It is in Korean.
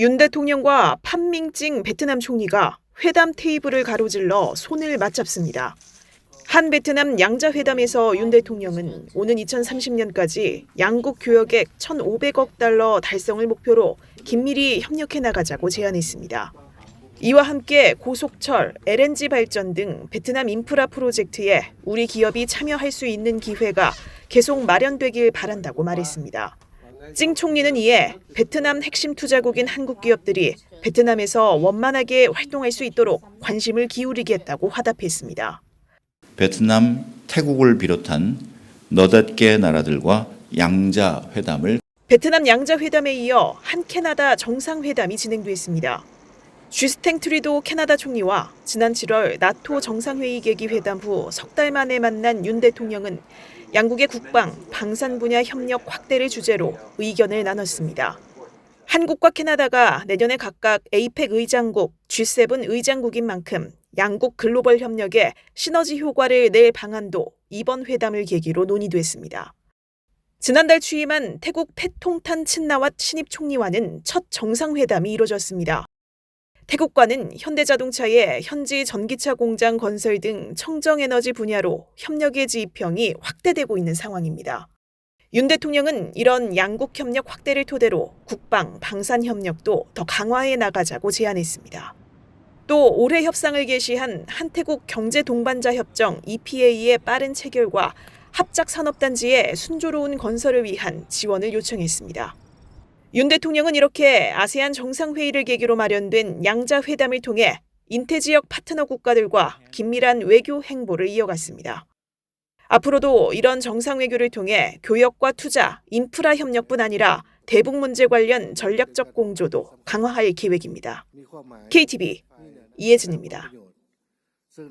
윤 대통령과 판밍찡 베트남 총리가 회담 테이블을 가로질러 손을 맞잡습니다. 한 베트남 양자회담에서 윤 대통령은 오는 2030년까지 양국 교역액 1,500억 달러 달성을 목표로 긴밀히 협력해 나가자고 제안했습니다. 이와 함께 고속철, LNG 발전 등 베트남 인프라 프로젝트에 우리 기업이 참여할 수 있는 기회가 계속 마련되길 바란다고 말했습니다. 찡 총리는 이에 베트남 핵심 투자국인 한국 기업들이 베트남에서 원만하게 활동할 수 있도록 관심을 기울이겠다고 화답했습니다. 베트남, 태국을 비롯한 너댓 개 나라들과 양자 회담을 베트남 양자 회담에 이어 한 캐나다 정상회담이 진행됐습니다. 쥐스탱 트리도 캐나다 총리와 지난 7월 나토 정상회의 계기 회담 후 석 달 만에 만난 윤 대통령은 양국의 국방, 방산 분야 협력 확대를 주제로 의견을 나눴습니다. 한국과 캐나다가 내년에 각각 에이펙 의장국, G7 의장국인 만큼 양국 글로벌 협력에 시너지 효과를 낼 방안도 이번 회담을 계기로 논의됐습니다. 지난달 취임한 태국 패통탄 친나왓 신입 총리와는 첫 정상회담이 이뤄졌습니다. 태국과는 현대자동차의 현지 전기차 공장 건설 등 청정에너지 분야로 협력의 지평이 확대되고 있는 상황입니다. 윤 대통령은 이런 양국 협력 확대를 토대로 국방, 방산 협력도 더 강화해 나가자고 제안했습니다. 또 올해 협상을 개시한 한태국 경제 동반자 협정 EPA의 빠른 체결과 합작 산업단지의 순조로운 건설을 위한 지원을 요청했습니다. 윤 대통령은 이렇게 아세안 정상회의를 계기로 마련된 양자 회담을 통해 인태 지역 파트너 국가들과 긴밀한 외교 행보를 이어갔습니다. 앞으로도 이런 정상 외교를 통해 교역과 투자, 인프라 협력뿐 아니라 대북 문제 관련 전략적 공조도 강화할 계획입니다. KTV 이혜진입니다.